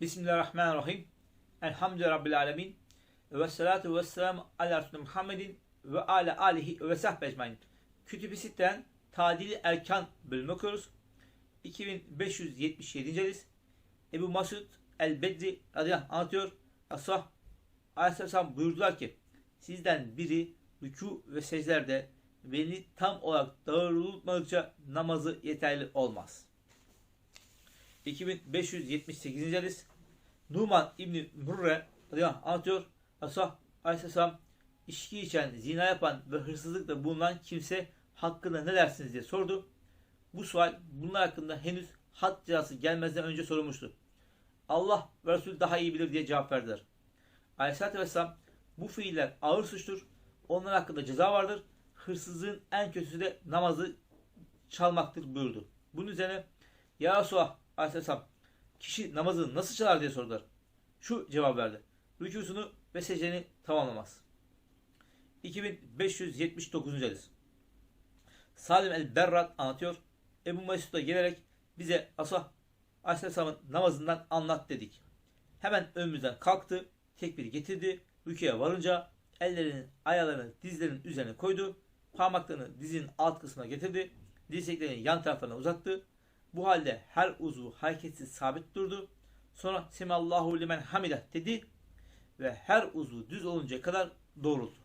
Bismillahirrahmanirrahim. Elhamdülillahi Rabbil alemin. Ve salatu ve selamu ala Muhammedin ve ala alihi ve sahbe ecmain. Kütüb-i Sitte'den Tadili Erkan bölümü okuyoruz. 2577. hadis. Ebu Masud el-Bedri radıyallahu anlatıyor. Asah Aleyhisselam buyurdular ki sizden biri rükû ve secdelerde beni tam olarak doğrultmadıkça namazı yeterli olmaz. 2578. hadis Numan İbni Murre anlatıyor. Asah Aleyhisselam içki içen, zina yapan ve hırsızlıkla bulunan kimse hakkında ne dersiniz diye sordu. Bu sual bunlar hakkında henüz had cezası gelmezden önce sorulmuştu. Allah ve Resul daha iyi bilir diye cevap verdiler. Aleyhisselatü Vesselam bu fiiller ağır suçtur. Onlar hakkında ceza vardır. Hırsızlığın en kötüsü de namazı çalmaktır buyurdu. Bunun üzerine Ya Resulallah Aleyhisselam kişi namazını nasıl çalar diye sordular. Şu cevap verdi. Rükusunu ve secdeni tamamlamaz. 2579. hadis. Salim el-Berrat anlatıyor. Ebu Mesud'a gelerek bize Asah Aleyhisselam'ın namazından anlat dedik. Hemen önümüzden kalktı, tekbir getirdi, rüküye varınca ellerini, ayaklarını dizlerinin üzerine koydu, parmaklarını dizinin alt kısmına getirdi, dirseklerini yan taraflarına uzattı. Bu halde her uzvu hareketsiz sabit durdu. Sonra Semallahu limen hamidah dedi ve her uzvu düz oluncaya kadar doğruldu.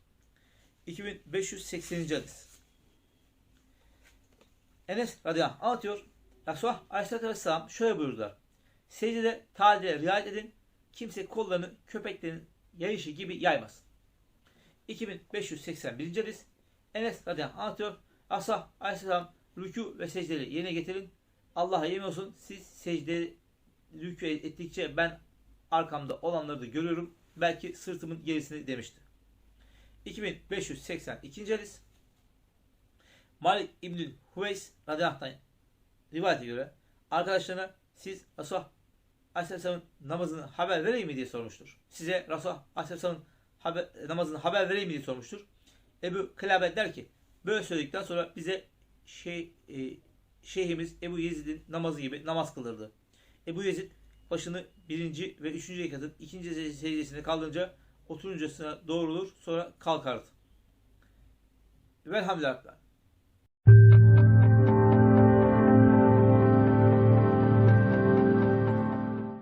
2580. hadis. Enes radıyallahu anh anlatıyor. Resulullah aleyhissalatü vesselam şöyle buyurdular. Secdede tadile riayet edin. Kimse kollarını köpeklerin yayışı gibi yaymasın. 2581. hadis. Enes radıyallahu anh anlatıyor. Asah aleyhisselam rükû ve secdeleri yerine getirin. Allah'a yemin olsun siz secde rükû ettikçe ben arkamda olanları da görüyorum. Belki sırtımın gerisini demişti. 2582. hadis. Malik İbnül Huveys radıyallahu rivayete göre arkadaşlarına siz Resulullah Aleyhisselam'ın namazını haber vereyim mi diye sormuştur. Size Resulullah Aleyhisselam'ın haber, namazını haber vereyim mi diye sormuştur. Ebu Kılabe der ki böyle söyledikten sonra bize şey, e, şeyhimiz Ebu Yezid'in namazı gibi namaz kılırdı. Ebu Yezid başını birinci ve üçüncü rekatın ikinci secdesine kaldırınca oturuncasına doğrulur sonra kalkardı. Velhamdülillah.